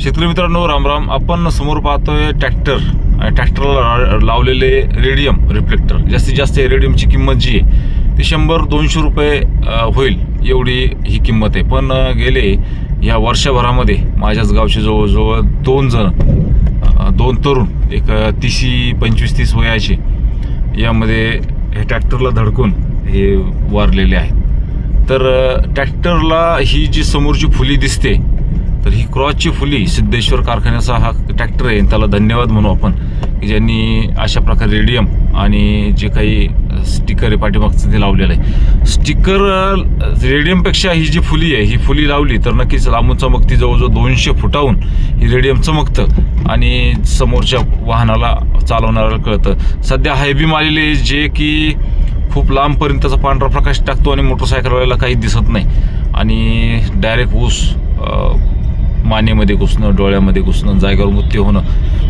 शेतकरी मित्रांनो रामराम आपण समोर पाहतोय ट्रॅक्टर. आणि ट्रॅक्टरला लावलेले रेडियम रिफ्लेक्टर जास्तीत जास्त रेडियमची किंमत जी आहे ती शंभर दोनशे रुपये होईल. एवढी ही किंमत आहे. पण गेले या वर्षभरामध्ये माझ्याच गावचे जवळजवळ दोन जण दोन तरुण एक तीसी पंचवीस तीस वयाचे यामध्ये हे ट्रॅक्टरला धडकून हे वारलेले आहेत. तर ट्रॅक्टरला ही जी समोरची फुली दिसते क्रॉसची फुली सिद्धेश्वर कारखान्याचा हा ट्रॅक्टर आहे. त्याला धन्यवाद म्हणू आपण. की ज्यांनी अशा प्रकारे रेडियम आणि जे काही स्टिकर आहे पाठीमागचं ते लावलेलं आहे. स्टिकर रेडियमपेक्षा ही जी फुली आहे ही फुली लावली तर नक्कीच लांबून चमकती. जवळजवळ दोनशे फुटाहून ही रेडियम चमकतं आणि समोरच्या वाहनाला चालवणाऱ्याला कळतं. सध्या हायबीम आलेले आहे जे की खूप लांबपर्यंतचा पांढरा प्रकाश टाकतो आणि मोटरसायकलवाल्याला काही दिसत नाही. आणि डायरेक्ट ऊस मानेमध्ये घुसणं डोळ्यामध्ये घुसणं जागेवर मृत्यू होणं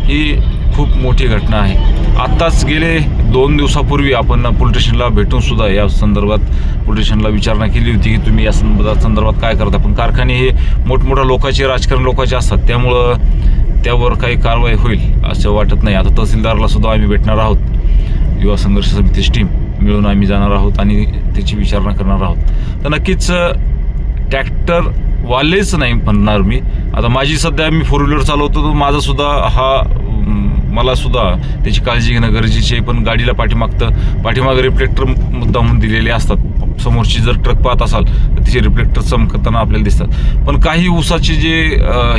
ही खूप मोठी घटना आहे. आत्ताच गेले दोन दिवसापूर्वी आपण पोलीस स्टेशनला भेटून सुद्धा या संदर्भात पोलीस स्टेशनला विचारणा केली होती की तुम्ही या संदर्भात संदर्भात काय करता? पण कारखाने हे मोठमोठ्या लोकांचे राजकारण लोकांचे असतात. त्यामुळं त्यावर काही कारवाई होईल असं वाटत नाही. आता तहसीलदारला सुद्धा आम्ही भेटणार आहोत. युवा संघर्ष समितीची टीम मिळून आम्ही जाणार आहोत आणि त्याची विचारणा करणार आहोत. तर नक्कीच ट्रॅक्टरवालेच नाही म्हणणार मी. आता माझी सध्या मी फोर व्हीलर चालवतो तर माझा सुद्धा हा मला सुद्धा त्याची काळजी घेणं गरजेची आहे. पण गाडीला पाठीमागतं पाठीमागं रिफ्लेक्टर मुद्दामून दिलेले असतात. समोरची जर ट्रक पाहत असाल तर तिचे रिफ्लेक्टर चमकताना आपल्याला दिसतात. पण काही ऊसाचे जे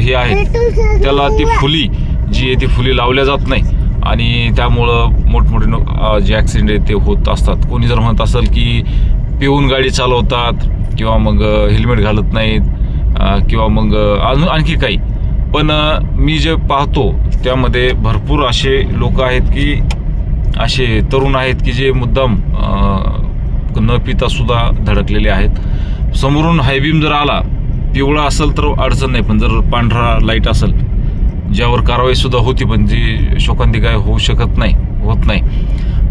हे आहेत त्याला ती फुली जी आहे ती फुली लावल्या जात नाही. आणि त्यामुळं मोठमोठे जे ॲक्सिडेंट आहेत ते होत असतात. कोणी जर म्हणत असेल की पिऊन गाडी चालवतात किंवा मग हेल्मेट घालत नाहीत किंवा मग अजून आणखी काही. पण मी जे पाहतो त्यामध्ये भरपूर असे लोक आहेत की असे तरुण आहेत की जे मुद्दाम न पिता सुद्धा धडकलेले आहेत. समोरून हायबीम जर आला पिवळा असेल तर अडचण नाही पण जर पांढरा लाइट असेल ज्यावर कारवाई सुद्धा होती पण जी शोकांतिका होऊ शकत नाही होत नाही.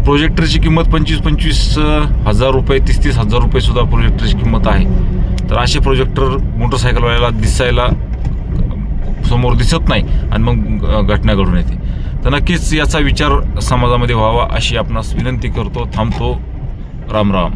प्रोजेक्टरची किंमत पंचवीस पंचवीस हजार रुपये तीस तीस हजार रुपये सुद्धा प्रोजेक्टरची किंमत आहे. तर असे प्रोजेक्टर मोटरसायकलवाल्याला दिसायला समोर दिसत नाही आणि मग घटना घडून येते. तर नक्कीच याचा विचार समाजामध्ये व्हावा अशी आपणास विनंती करतो थांबतो. राम राम.